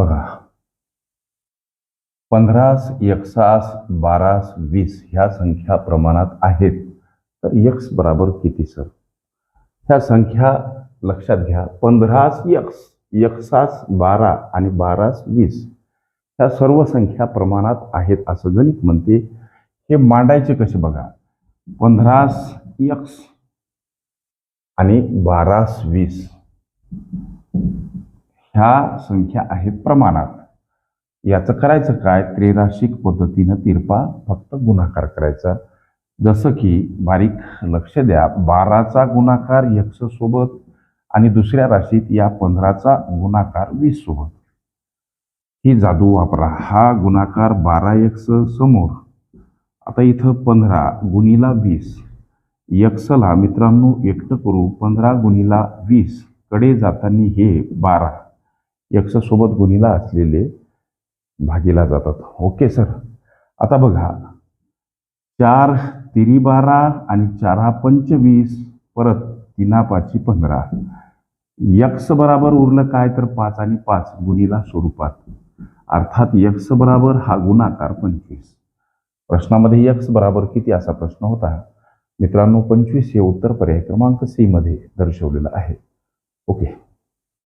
बघा. पंधरास एकसास बारास वीस ह्या संख्या प्रमाणात आहेत. तर यक्स बराबर किती सर? ह्या संख्या लक्षात घ्या. पंधरास यक्स यक्सास बारा आणि बारास वीस ह्या सर्व संख्या प्रमाणात आहेत असं गणित म्हणते. हे मांडायचे कसे बघा? पंधरास यक्स आणि बारास वीस. ह्या संख्या आहेत प्रमाणात. याचं करायचं काय? त्रेराशिक पद्धतीनं तिरपा फक्त गुणाकार करायचा. जसं की बारीक लक्ष द्या. बाराचा गुणाकार यक्ष सोबत आणि दुसऱ्या राशीत या पंधराचा गुणाकार वीस सोबत. ही जादू वापरा. हा गुणाकार बारा यक्ष समोर. आता इथं पंधरा गुणीला वीस. यक्षला मित्रांनो एकटं करू पंधरा गुणीला वीस. कडे जाताना हे बारा. यक्षसोबत गुणीला असलेले भागीला जातात. Okay sir. आता बघा. चार तिरी बारा आणि चारा पंचवीस परत तिना पाची पंधरा. यक्ष बराबर उरलं काय तर पाच आणि पाच गुणीला स्वरूपात. अर्थात यक्ष बराबर हा गुणाकार पंचवीस. प्रश्नामध्ये यक्ष बराबर किती असा प्रश्न होता? मित्रांनो पंचवीस हे उत्तर पर्याय क्रमांक सी मध्ये दर्शवलेलं आहे. ओके.